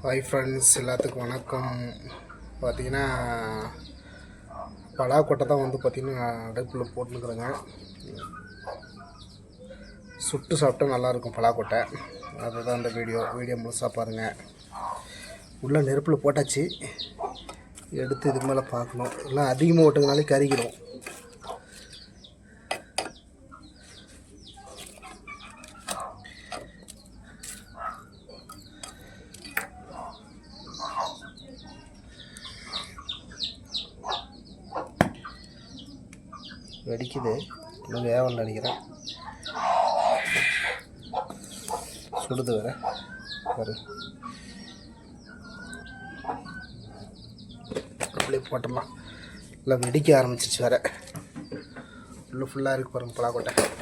Hi friends எல்லாத்துக்கும் வணக்கம். பார்த்தீங்கன்னா பலாக்கொட்டை தான் வந்து பார்த்திங்கன்னா அடுப்பில் போட்டுருக்குறேங்க சுட்டு சாப்பிட்டா நல்லாயிருக்கும் பலாக்கொட்டை. அதுதான் அந்த வீடியோ. வீடியோ முழுசாக பாருங்கள் உள்ளே நெருப்பில் போட்டாச்சு. எடுத்து இதுக்கு மேலே பார்க்கணும். எல்லாம் அதிகமாக ஓட்டுங்கனாலே கறிக்கிறோம் வெடிக்குது. இன்னும் வேவல் நினைக்கிறேன். சுடுது வேற. பாரு. அப்படியே போட்டுடலாம். இல்லை வெடிக்க ஆரம்பிச்சிச்சு வேற. உள்ள ஃபுல்லாக இருக்கு பாருங்க பலாக்கொட்டை.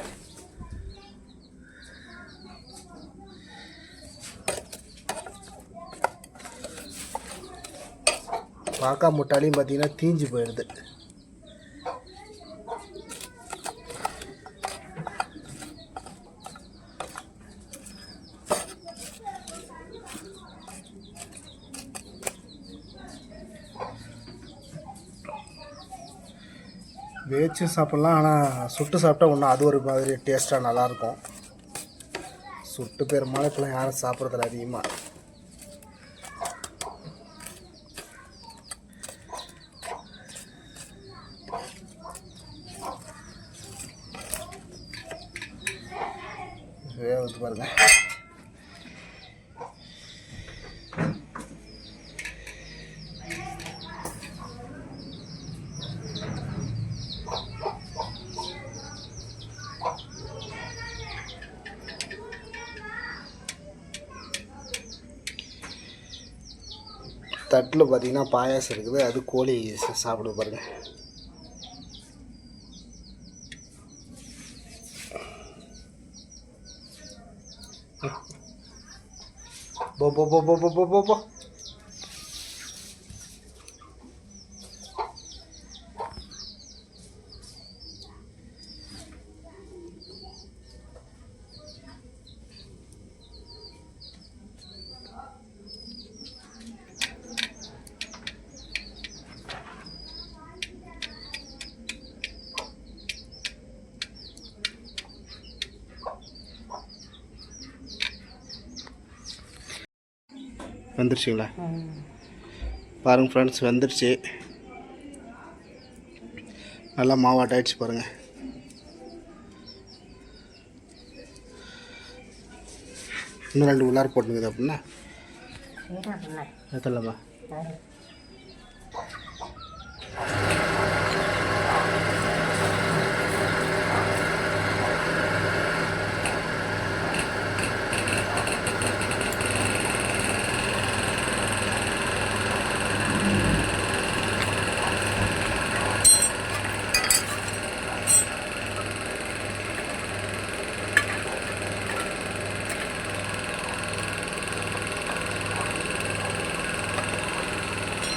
பாக்கா முட்டாலையும் பார்த்தீங்கன்னா தீஞ்சு போயிடுது. வேச்சு சாப்பிட்லாம் ஆனால் சுட்டு சாப்பிட்டா இன்னும் அது ஒரு மாதிரி டேஸ்ட்டாக நல்லாயிருக்கும். சுட்டு பெரும்பாலும் இப்போலாம் யாரும் சாப்பிட்றதில்ல அதிகமாக வேவது பாருங்கள் தட்டில் பார்த்தீங்கன்னா பாயாசம் இருக்குது. அது கோழி சாப்பிட பாருங்கள் பாருங்க. போ போ போ போ போ போ போ போ வந்துருச்சுங்களா? பாருங்க ஃப்ரெண்ட்ஸ் வந்துருச்சு. நல்லா மாவாட்டாயிடுச்சு பாருங்கள் இன்னும் ரெண்டு உள்ளார போட்டுங்குது அப்படின்னா? எத்தலப்பா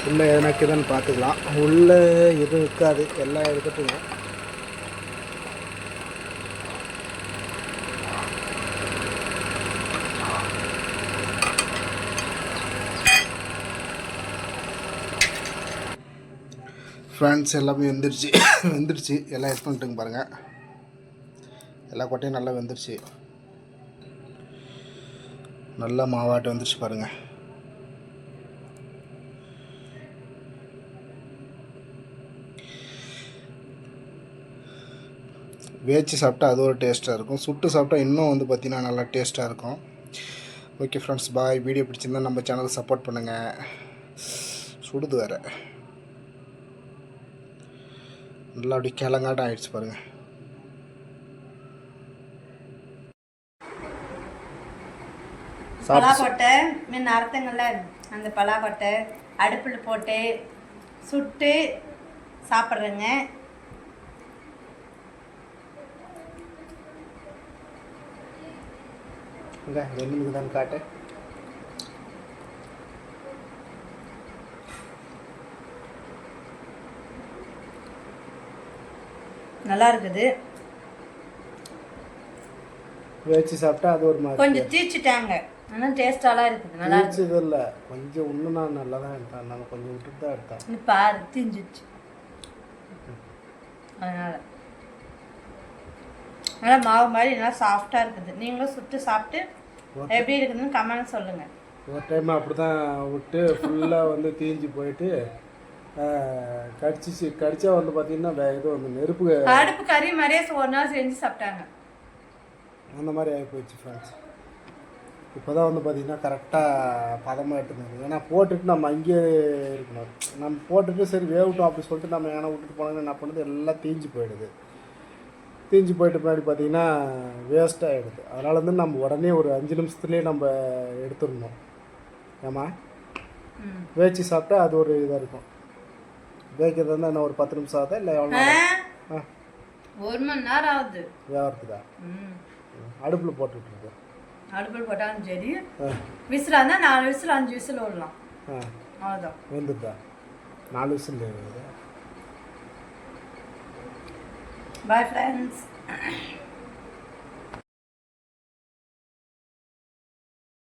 உள்ளே எதனா பார்த்துக்கலாம். உள்ளே எதுவும் இருக்காது. எல்லாம் இருக்கட்டுங்க ஃப்ரெண்ட்ஸ் எல்லாமே வெந்துருச்சு. வெந்துருச்சு. எல்லாம் எஸ் பண்ணிட்டுங்க பாருங்கள் எல்லா கொட்டையும் நல்லா வெந்துருச்சு. நல்லா மாவாட்டு வந்துருச்சு பாருங்கள் வேச்சு சாப்பிட்டா அது ஒரு டேஸ்ட்டாக இருக்கும். சுட்டு சாப்பிட்டா இன்னும் வந்து பார்த்திங்கன்னா நல்லா டேஸ்ட்டாக இருக்கும். ஓகே ஃப்ரெண்ட்ஸ் பாய் வீடியோ பிடிச்சிருந்தா நம்ம சேனலுக்கு சப்போர்ட் பண்ணுங்கள் சுடுது வேறு. நல்லா அப்படி கிழங்காட்டம் ஆயிடுச்சு பாருங்கள் பலாக்கொட்டை முன்ன அறுத்தங்கள்ல அந்த பலாக்கொட்டை அடுப்பில் போட்டு சுட்டு சாப்பிட்றேங்க. இங்கே வெண்ணுக்கு தான் காட்டு. நல்லா இருக்குது. வேச்சு சாப்பிட்டா அது ஒரு மாதிரி கொஞ்சம் தீச்சிட்டாங்க. ஆனால் டேஸ்டாலாம் இருக்குது. நல்லா தீச்சது இல்லை கொஞ்சம் இன்னும் நான் நல்லா தான் எடுத்தேன். நான் கொஞ்சம் விட்டுட்டு தான் எடுத்தேன் பாரு தீஞ்சிச்சு அதனால. நல்லா மாவு மாதிரி நல்லா சாஃப்டாக இருக்குது. நீங்களும் சுட்டு சாப்பிட்டு எப்படி இருக்குதுன்னு கமெண்ட் சொல்லுங்க. ஒரு டைம் அப்படி தான் விட்டு ஃபுல்லாக வந்து தீஞ்சு போயிட்டு கடிச்சிச்சு. கடிச்சா வந்து பார்த்தீங்கன்னா இது வந்து நெருப்பு அடுப்பு கறி மாதிரியே ஒரு நாள் செஞ்சு சாப்பிட்டாங்க. அந்த மாதிரி ஆகி போயிடுச்சு ஃப்ரெண்ட்ஸ் இப்போ தான் வந்து பார்த்தீங்கன்னா கரெக்டாக பதமாக எடுத்துருந்தது ஏன்னா போட்டுட்டு நம்ம அங்கேயே இருக்கணும். நம்ம போட்டுட்டு சரி வேகட்டும் அப்படி சொல்லிட்டு நம்ம ஏன்னா விட்டுட்டு போனோம்னா என்ன பண்ணுது? எல்லாம் தீஞ்சு போயிடுது. தீஞ்சு போயிட்டு பின்னாடி பார்த்தீங்கன்னா வேஸ்ட் ஆகிடுது அதனால வந்து நம்ம உடனே ஒரு அஞ்சு நிமிஷத்துலேயே நம்ம எடுத்துடணும். ஏமா வேச்சு சாப்பிட்டா அது ஒரு இதாக இருக்கும். வேக்கிறது வந்து என்ன ஒரு பத்து நிமிஷம் ஆகுதா? இல்லை எவ்வளோ? ஆ? ஒரு மணி நேரம் ஆகுது. வேகிறதுக்கா அடுப்பில் போட்டுட்ருக்கு அடுப்பில் போட்டாலும் சரி. விசில் இருந்தால் நாலு விசில் அஞ்சு விசில் விடலாம். ஆ. அவ்வளோதான் வெந்துட்டா நாலு விசில் பாய் ஃப்ரெண்ட்ஸ்